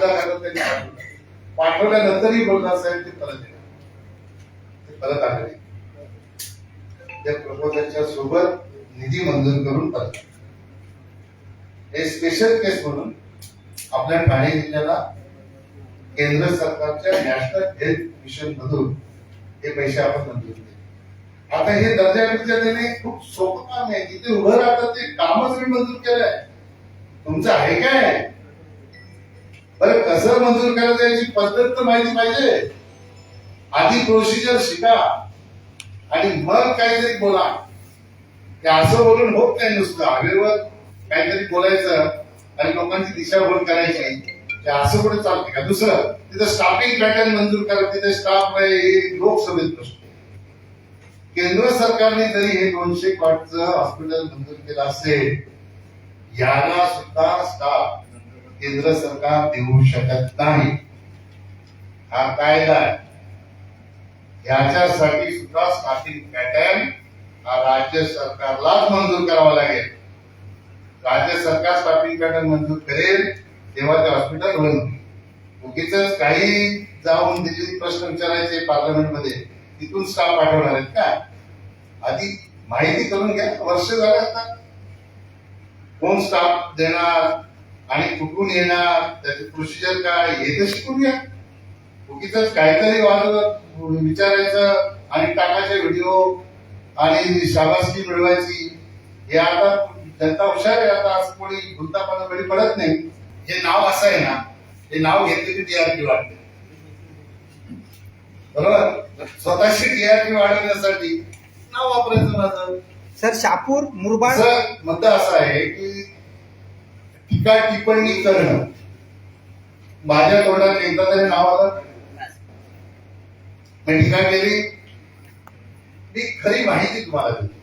शब्द घालून त्यांनी पाठवलं पाठवल्यानंतरही बोलणार साहेब ते परत येणार. ते परत आले नाही. त्या प्रपोजलच्या सोबत निधी मंजूर करून परत हे स्पेशल केस म्हणून आपल्या ठाणे जिल्ह्याला केंद्र सरकारच्या नॅशनल हेल्थ मिशन मधून हे पैसे आपण मंजूर केले. आता हे दर्जा बिर्जा देणे खूप सोपं काम आहे. तिथे उभं राहतात ते कामच मी मंजूर केलंय. तुमचं आहे काय? कसं मंजूर करायचं याची पद्धत तर माहिती पाहिजे. आधी प्रोसिजर शिका आणि मग काहीतरी बोला. ते असं बोलून होत नाही नुसतं. हवेवर काहीतरी बोलायचं आणि लोकांची दिशाभूल करायची ते असं कुठे चालते का? दुसरं तिथं स्टाफिंग पॅटर्न मंजूर करा. तिथे स्टाफ हे लोकसभेत प्रश्न. केंद्र सरकारने जरी हे दोनशे कोटचं हॉस्पिटल मंजूर केलं असेल याला सुद्धा स्टाफ केंद्र सरकार देऊ शकत नाही. हा कायदा आहे. याच्यासाठी सुद्धा स्टार्टिंग पॅटर्न हा राज्य सरकारलाच मंजूर करावा लागेल. राज्य सरकार स्टाफिंग पॅटर्न मंजूर करेल तेव्हा ते हॉस्पिटल होईल उगीच काही जाऊन दिल्लीत प्रश्न विचारायचे पार्लमेंटमध्ये तिथून स्टाफ पाठवणार आहेत का? आधी माहिती करून घ्या वर्ष झाल्या कोण स्टाफ देणार? आणि कुठून येणार? त्याची प्रोसिजर काय? हे तर शिकून घ्या उगीच काहीतरी वाजवत विचारायचं आणि टाकायचे व्हिडिओ आणि शाबासकी मिळवायची. हे आता जनता हुशार आहे. आता असं कोणी भुलतापणा वेळी पडत नाही. हे नाव असं आहे ना हे नाव घेतले की टीआरपी वाढते. बरोबर? स्वतःची टीआरपी वाढवण्यासाठी नाव वापरायचं माझं. सर शापूर मुरबाड? मुद्दा असा आहे की टीका टिप्पणी करणं? माझ्या तोंडात एकदा तरी नाव आलं? मी टीका केली? मी खरी माहिती तुम्हाला दिली